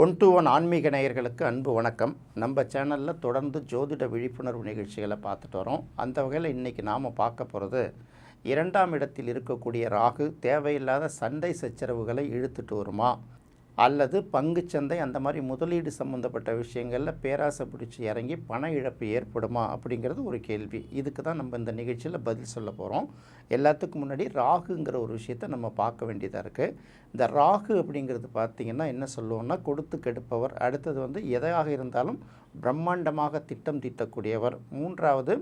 One to one ஆன்மீக நேயர்களுக்கு அன்பு வணக்கம். நம்ம சேனலில் தொடர்ந்து ஜோதிட விழிப்புணர்வு நிகழ்ச்சிகளை பார்த்துட்டு வரோம். அந்த வகையில் இன்றைக்கி நாம் பார்க்க போகிறது இரண்டாம் இடத்தில் இருக்கக்கூடிய ராகு தேவையில்லாத சண்டை சச்சரவுகளை இழுத்துட்டு வருமா? அல்லது பங்குச்சந்தை அந்த மாதிரி முதலீடு சம்மந்தப்பட்ட விஷயங்களில் பேராசை பிடிச்சி இறங்கி பண இழப்பு ஏற்படுமா அப்படிங்கிறது ஒரு கேள்வி. இதுக்கு தான் நம்ம இந்த நிகழ்ச்சியில் பதில் சொல்ல போகிறோம் எல்லாத்துக்கும் முன்னாடி ராகுங்கிற ஒரு விஷயத்தை நம்ம பார்க்க வேண்டியதாக இருக்குது இந்த ராகு அப்படிங்கிறது பார்த்திங்கன்னா என்ன சொல்லுவோம்னா கொடுத்து கெடுப்பவர். அடுத்தது வந்து எதையாக இருந்தாலும் பிரம்மாண்டமாக திட்டம் தீட்டக்கூடியவர். மூன்றாவது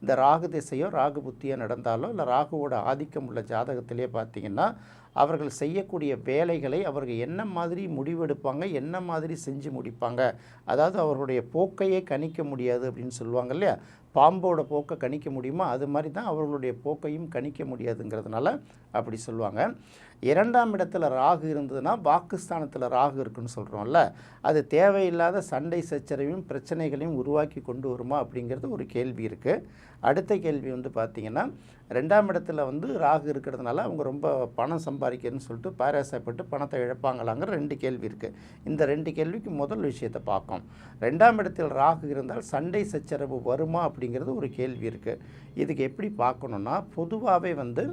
இந்த ராகு திசையோ ராகு புத்தியோ நடந்தாலோ இல்லை ராகுவோட ஆதிக்கம் உள்ள ஜாதகத்திலே பார்த்திங்கன்னா அவர்கள் செய்யக்கூடிய வேலைகளை அவர்கள் என்ன மாதிரி முடிவெடுப்பாங்க என்ன மாதிரி செஞ்சு முடிப்பாங்க. அதாவது அவர்களுடைய போக்கையே கணிக்க முடியாது அப்படின்னு சொல்லுவாங்க இல்லையா? பாம்போட போக்கை கணிக்க முடியுமா அது மாதிரி தான் அவர்களுடைய போக்கையும் கணிக்க முடியாதுங்கிறதுனால அப்படி சொல்லுவாங்க. இரண்டாம் இடத்துல ராகு இருந்ததுன்னா பாகிஸ்தானத்தில் ராகு இருக்குன்னு சொல்கிறோம்ல அது தேவையில்லாத சண்டை சச்சரவையும் பிரச்சனைகளையும் உருவாக்கி கொண்டு வருமா அப்படிங்கிறது ஒரு கேள்வி இருக்குது அடுத்த கேள்வி வந்து பார்த்திங்கன்னா ரெண்டாம் இடத்துல வந்து ராகு இருக்கிறதுனால அவங்க ரொம்ப பணம் சம்பாதிக்கணும்னு சொல்லிட்டு பாராசப்பட்டு பணத்தை இழப்பாங்களாங்கிற ரெண்டு கேள்வி இருக்குது இந்த ரெண்டு கேள்விக்கு முதல் விஷயத்தை பார்க்கும் ரெண்டாம் இடத்தில் ராகு இருந்தால் சண்டை சச்சரவு வருமா அப்படிங்கிறது ஒரு கேள்வி இருக்குது இதுக்கு எப்படி பார்க்கணுன்னா பொதுவாகவே வந்து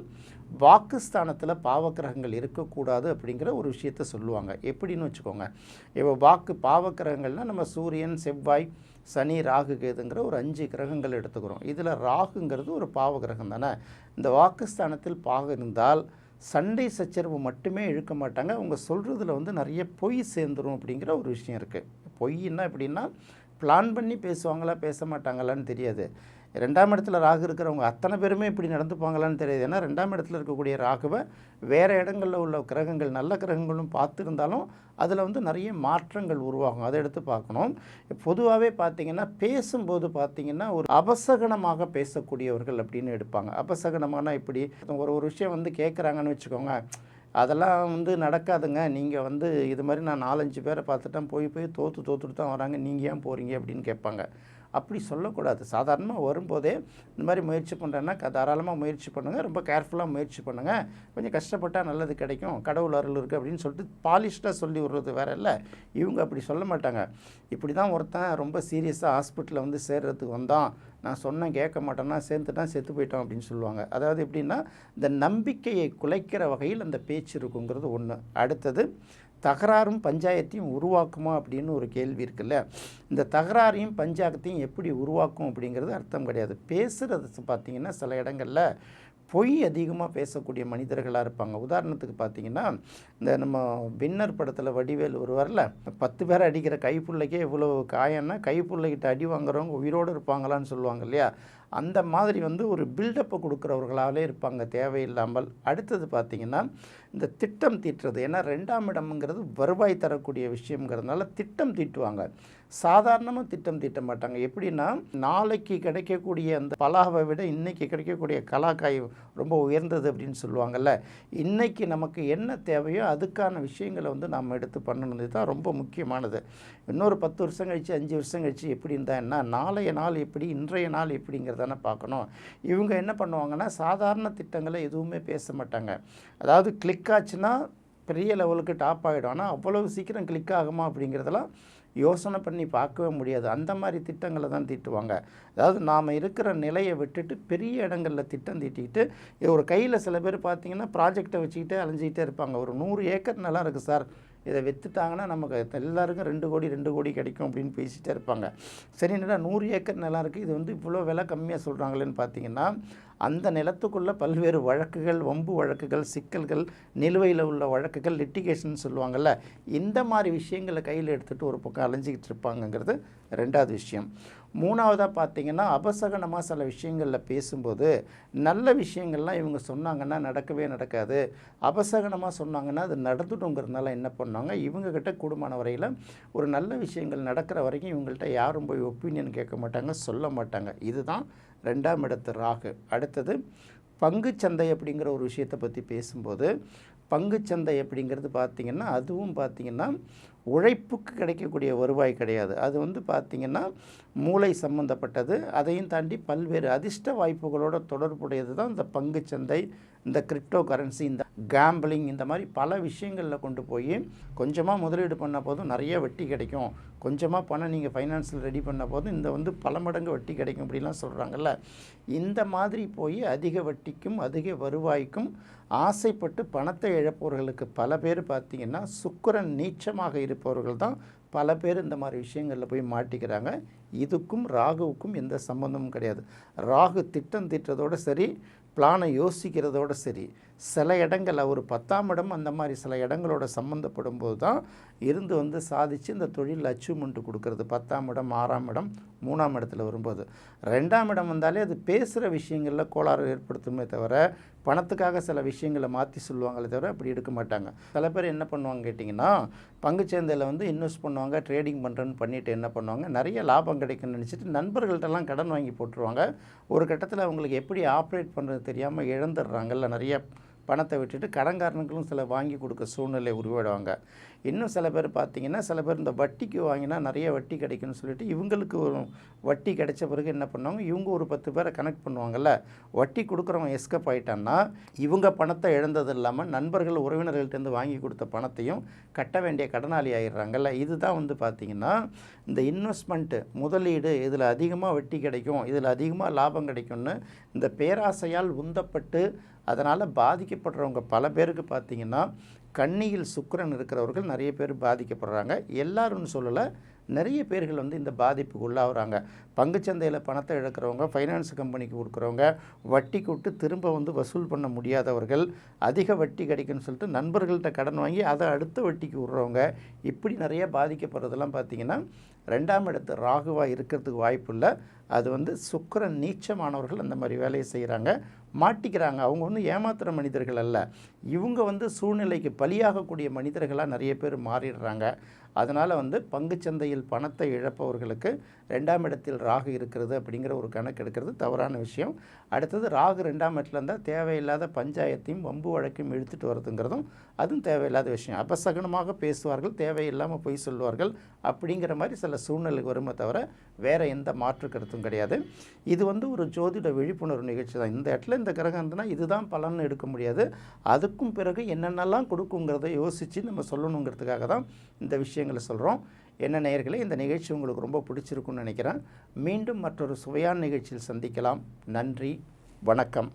வாக்குஸ்தானத்தில் பாவக்கிரகங்கள் இருக்கக்கூடாது அப்படிங்கிற ஒரு விஷயத்த சொல்லுவாங்க. எப்படின்னு வச்சுக்கோங்க. இப்போ வாக்கு பாவக்கிரகங்கள்னால் நம்ம சூரியன் செவ்வாய் சனி ராகு கேதுங்கிற ஒரு அஞ்சு கிரகங்கள் எடுத்துக்கிறோம். இதில் ராகுங்கிறது ஒரு பாவ கிரகம் தானே. இந்த வாக்குஸ்தானத்தில் பாக இருந்தால் சண்டை சச்சரவு மட்டுமே இழுக்க மாட்டாங்க. அவங்க சொல்கிறதுல வந்து நிறைய பொய் சேர்ந்துரும் அப்படிங்கிற ஒரு விஷயம் இருக்குது பொய்ன்னா எப்படின்னா பிளான் பண்ணி பேசுவாங்களா பேச மாட்டாங்களான்னு தெரியாது. ரெண்டாம் இடத்துல ராகு இருக்கிறவங்க அத்தனை பேருமே இப்படி நடந்துப்பாங்களான்னு தெரியாது. ஏன்னா ரெண்டாம் இடத்துல இருக்கக்கூடிய ராகுவை வேறு இடங்களில் உள்ள கிரகங்கள் நல்ல கிரகங்களும் பார்த்துருந்தாலும் அதில் வந்து நிறைய மாற்றங்கள் உருவாகும். அதை எடுத்து பார்க்கணும். பொதுவாகவே பார்த்திங்கன்னா பேசும்போது பார்த்திங்கன்னா ஒரு அபசகனமாக பேசக்கூடியவர்கள் அப்படின்னு எடுப்பாங்க. அபசகனமான இப்படி ஒரு ஒரு விஷயம் வந்து கேட்குறாங்கன்னு வச்சுக்கோங்க. அதெல்லாம் வந்து நடக்காதுங்க. நீங்கள் வந்து இது மாதிரி நான் நாலஞ்சு பேரை பார்த்துட்டேன். போய் போய் தோற்று தோற்றுட்டு தான் வராங்க. நீங்கள் ஏன் போகிறீங்க அப்படின்னு கேட்பாங்க. அப்படி சொல்லக்கூடாது. சாதாரணமாக வரும்போதே இந்த மாதிரி முயற்சி பண்ணுறேன்னா தாராளமாக முயற்சி பண்ணுங்கள் ரொம்ப கேர்ஃபுல்லாக முயற்சி பண்ணுங்கள் கொஞ்சம் கஷ்டப்பட்டால் நல்லது கிடைக்கும். கடவுள் அருள் இருக்குது அப்படின்னு சொல்லிட்டு பாலிஷ்டாக சொல்லி விடுறது வேற இல்லை. இவங்க அப்படி சொல்ல மாட்டாங்க. இப்படி தான் ஒருத்தன் ரொம்ப சீரியஸாக ஹாஸ்பிட்டலில் வந்து சேர்றதுக்கு வந்தான். நான் சொன்னேன் கேட்க மாட்டேன்னா சேர்ந்துட்டான் செத்து போயிட்டோம் அப்படின்னு சொல்லுவாங்க. அதாவது எப்படின்னா இந்த நம்பிக்கையை குலைக்கிற வகையில் அந்த பேச்சு இருக்குங்கிறது ஒன்று அடுத்தது தகராறும் பஞ்சாயத்தையும் உருவாக்குமா அப்படின்னு ஒரு கேள்வி இருக்குல்ல. இந்த தகராறையும் பஞ்சாயத்தையும் எப்படி உருவாக்கும் அப்படிங்கிறது அர்த்தம் கிடையாது. பேசுகிறது பார்த்திங்கன்னா சில இடங்களில் பொய் அதிகமாக பேசக்கூடிய மனிதர்களாக இருப்பாங்க. உதாரணத்துக்கு பார்த்தீங்கன்னா இந்த நம்ம வின்னர் படத்தில் வடிவேல் ஒருவரில் பத்து பேர் அடிக்கிற கைப்புள்ளைக்கே இவ்வளோ காயம்னா கைப்புள்ளைகிட்ட அடி வாங்குறவங்க உயிரோடு இருப்பாங்களான்னு சொல்லுவாங்க இல்லையா? அந்த மாதிரி வந்து ஒரு பில்டப்பை கொடுக்குறவர்களாலே இருப்பாங்க தேவையில்லாமல். அடுத்தது பார்த்திங்கன்னா இந்த திட்டம் தீட்டுறது. ஏன்னா ரெண்டாம் இடம்ங்கிறது வருவாய் தரக்கூடிய விஷயங்கிறதுனால திட்டம் தீட்டுவாங்க. சாதாரணமாக திட்டம் தீட்ட மாட்டாங்க. எப்படின்னா நாளைக்கு கிடைக்கக்கூடிய அந்த பலாவை விட இன்றைக்கி கிடைக்கக்கூடிய கலாக்காய் ரொம்ப உயர்ந்தது அப்படின்னு சொல்லுவாங்கள்ல இன்றைக்கி நமக்கு என்ன தேவையோ அதுக்கான விஷயங்களை வந்து நம்ம எடுத்து பண்ணணும். தான் ரொம்ப முக்கியமானது. இன்னொரு பத்து வருஷம் கழித்து அஞ்சு வருஷம் கழித்து எப்படி இருந்தால் என்ன நாளைய நாள் எப்படி இன்றைய நாள் எப்படிங்கிறதான பார்க்கணும். இவங்க என்ன பண்ணுவாங்கன்னா சாதாரண திட்டங்களை எதுவுமே பேச மாட்டாங்க. அதாவது கிளிக் ஆச்சுன்னா பெரிய லெவலுக்கு டாப் ஆகிடும் ஆனால் அவ்வளவு சீக்கிரம் கிளிக் ஆகுமா அப்படிங்கிறதெல்லாம் யோசனை பண்ணி பார்க்கவே முடியாது. அந்த மாதிரி திட்டங்களை தான் தீட்டுவாங்க. அதாவது நாம் இருக்கிற நிலையை விட்டுட்டு பெரிய இடங்களில் திட்டம் தீட்டிக்கிட்டு ஒரு கையில் சில பேர் பார்த்திங்கன்னா ப்ராஜெக்டை வச்சுக்கிட்டே அலைஞ்சிக்கிட்டே இருப்பாங்க. ஒரு நூறு ஏக்கர் நிலம் இருக்குது சார். இதை விற்றுட்டாங்கன்னா நமக்கு எல்லாருக்கும் ரெண்டு கோடி ரெண்டு கோடி கிடைக்கும் அப்படின்னு பேசிகிட்டே இருப்பாங்க. சரி என்னடா நூறு ஏக்கர் நிலம் இருக்குது இது வந்து இவ்வளோ விலை கம்மியாக சொல்கிறாங்களேன்னு பார்த்தீங்கன்னா அந்த நிலத்துக்குள்ளே பல்வேறு வழக்குகள் வம்பு வழக்குகள் சிக்கல்கள் நிலுவையில் உள்ள வழக்குகள் லிட்டிகேஷன் சொல்லுவாங்கள்ல இந்த மாதிரி விஷயங்களை கையில் எடுத்துகிட்டு ஒரு பக்கம் அலைஞ்சிக்கிட்டு இருப்பாங்கங்கிறது ரெண்டாவது விஷயம். மூணாவதாக பார்த்தீங்கன்னா அபசகனமாக சில விஷயங்களில் பேசும்போது நல்ல விஷயங்கள்லாம் இவங்க சொன்னாங்கன்னா நடக்கவே நடக்காது. அபசகனமாக சொன்னாங்கன்னா அது நடந்துட்டுங்கிறதுனால என்ன பண்ணாங்க இவங்கக்கிட்ட கூடுமான வரையில் ஒரு நல்ல விஷயங்கள் நடக்கிற வரைக்கும் இவங்கள்ட்ட யாரும் போய் ஒப்பீனியன் கேட்க மாட்டாங்க சொல்ல மாட்டாங்க. இதுதான் ரெண்டாம் இடத்து ராகு. அடுத்தது பங்குச்சந்தை அப்படிங்கிற ஒரு விஷயத்தை பற்றி பேசும்போது பங்குச்சந்தை அப்படிங்கிறது பார்த்திங்கன்னா அதுவும் பார்த்திங்கன்னா உழைப்புக்கு கிடைக்கக்கூடிய வருவாய் கிடையாது. அது வந்து பார்த்திங்கன்னா மூளை சம்மந்தப்பட்டது அதையும் தாண்டி பல்வேறு அதிர்ஷ்ட வாய்ப்புகளோட தொடர்புடையது தான் இந்த பங்குச்சந்தை இந்த கிரிப்டோ கரன்சி இந்த கேம்பிளிங் இந்த மாதிரி பல விஷயங்களில் கொண்டு போய் கொஞ்சமாக முதலீடு பண்ண போதும் நிறைய வட்டி கிடைக்கும். கொஞ்சமாக பணம் நீங்கள் ஃபைனான்ஸில் ரெடி பண்ண போதும் இந்த வந்து பல மடங்கு வட்டி கிடைக்கும் அப்படிலாம் சொல்கிறாங்கல்ல இந்த மாதிரி போய் அதிக வட்டிக்கும் அதிக வருவாய்க்கும் ஆசைப்பட்டு பணத்தை இழப்பவர்களுக்கு பல பேர் பார்த்திங்கன்னா சுக்கரன் நீச்சமாக இருப்பவர்கள் தான் பல பேர் இந்த மாதிரி விஷயங்களில் போய் மாட்டிக்கிறாங்க. இதுக்கும் ராகுவுக்கும் எந்த சம்மந்தமும் கிடையாது. ராகு திட்டம் திட்டத்தோடு சரி பிளானை யோசிக்கிறதோட சரி. சில இடங்களில் ஒரு பத்தாம் இடம் அந்த மாதிரி சில இடங்களோட சம்மந்தப்படும் போது தான் இருந்து வந்து சாதித்து இந்த தொழில் அச்சீவ்மெண்ட் கொடுக்கறது. பத்தாம் இடம் ஆறாம் இடம் மூணாம் இடத்துல வரும்போது. ரெண்டாம் இடம் வந்தாலே அது பேசுகிற விஷயங்களில் கோளாறு ஏற்படுத்துமே தவிர பணத்துக்காக சில விஷயங்களை மாற்றி சொல்லுவாங்களே தவிர அப்படி எடுக்க மாட்டாங்க. சில பேர் என்ன பண்ணுவாங்க கேட்டிங்கன்னா பங்குச்சந்தையில் வந்து இன்வெஸ்ட் பண்ணுவாங்க ட்ரேடிங் பண்ணுறேன்னு பண்ணிவிட்டு என்ன பண்ணுவாங்க நிறைய லாபம் கிடைக்கும்னு நினச்சிட்டு நண்பர்கள்ட்டெல்லாம் கடன் வாங்கி போட்டுருவாங்க. ஒரு கட்டத்தில் அவங்களுக்கு எப்படி ஆப்ரேட் பண்ணுறது தெரியாமல் இழந்துடுறாங்கல்ல நிறைய பணத்தை விட்டுட்டு கடன்காரனுங்களும் சில வாங்கி கொடுக்க சூழ்நிலை உருவாடுவாங்க இன்னும் சில பேர் பார்த்தீங்கன்னா சில பேர் இந்த வட்டிக்கு வாங்கினா நிறைய வட்டி கிடைக்கும்னு சொல்லிட்டு இவங்களுக்கு ஒரு வட்டி கிடைச்ச பிறகு என்ன பண்ணுவாங்க? இவங்க ஒரு பத்து பேரை கனெக்ட் பண்ணுவாங்கல்ல. வட்டி கொடுக்குறவங்க எஸ்கப் ஆயிட்டான்னா இவங்க பணத்தை இழந்தது இல்லாமல் நண்பர்கள் உறவினர்கள்ட்டேருந்து வாங்கி கொடுத்த பணத்தையும் கட்ட வேண்டிய கடனாளி ஆயிடுறாங்கல்ல. இதுதான் வந்து பார்த்திங்கன்னா இந்த இன்வெஸ்ட்மெண்ட்டு முதலீடு இதில் அதிகமாக வட்டி கிடைக்கும் இதில் அதிகமாக லாபம் கிடைக்கும்னு இந்த பேராசையால் உந்தப்பட்டு அதனால் பாதிக்கப்படுறவங்க பல பேருக்கு பார்த்திங்கன்னா கண்ணியில் சுக்கரன் இருக்கிறவர்கள் நிறைய பேர் பாதிக்கப்படுறாங்க. எல்லாருன்னு சொல்லலை நிறைய பேர்கள் வந்து இந்த பாதிப்புக்கு உள்ளாகிறாங்க. பங்குச்சந்தையில் பணத்தை இழக்கிறவங்க ஃபைனான்ஸ் கம்பெனிக்கு கொடுக்குறவங்க வட்டி கூட்டு திரும்ப வந்து வசூல் பண்ண முடியாதவர்கள் அதிக வட்டி கிடைக்குன்னு சொல்லிட்டு நண்பர்கள்ட்ட கடன் வாங்கி அதை அடுத்த வட்டிக்கு விட்றவங்க இப்படி நிறைய பாதிக்கப்படுறதெல்லாம் பார்த்திங்கன்னா ரெண்டாம் இடத்து ராகுவாக இருக்கிறதுக்கு வாய்ப்பு இல்லை. அது வந்து சுக்கிரன் நீச்சமானவர்கள் அந்த மாதிரி வேலையை செய்கிறாங்க. மாட்டிக்கிறாங்க. அவங்க வந்து ஏமாத்துகிற மனிதர்கள் அல்ல. இவங்க வந்து சூழ்நிலைக்கு பலியாகக்கூடிய மனிதர்களாக நிறைய பேர் மாறிடுறாங்க. அதனால் வந்து பங்குச்சந்தையில் பணத்தை இழப்பவர்களுக்கு ரெண்டாம் இடத்தில் ராகு இருக்கிறது அப்படிங்கிற ஒரு கணக்கு எடுக்கிறது தவறான விஷயம். அடுத்தது ராகு ரெண்டாம் இடத்துல இருந்தால் தேவையில்லாத பஞ்சாயத்தையும் வம்பு வழக்கையும் இழுத்துட்டு வரதுங்கிறதும் அதுவும் தேவையில்லாத விஷயம். அபசகனமாக பேசுவார்கள் தேவையில்லாமல் பொய் சொல்லுவார்கள் அப்படிங்கிற மாதிரி சில சூழ்நிலை வருமே தவிர வேறு எந்த மாற்று கருத்தும் கிடையாது. இது வந்து ஒரு ஜோதிட விழிப்புணர்வு நிகழ்ச்சி தான். இந்த இடத்துல இந்த கிரகம் இருந்ததுன்னா இதுதான் பலன் எடுக்க முடியாது. அதுக்கும் பிறகு என்னென்னலாம் கொடுக்குங்கிறத யோசித்து நம்ம சொல்லணுங்கிறதுக்காக தான் இந்த விஷயங்களை சொல்கிறோம் என்ன நேயர்களே இந்த நிகழ்ச்சி உங்களுக்கு ரொம்ப பிடிச்சிருக்குன்னு நினைக்கிறேன். மீண்டும் மற்றொரு சுவையான நிகழ்ச்சியில் சந்திக்கலாம். நன்றி வணக்கம்.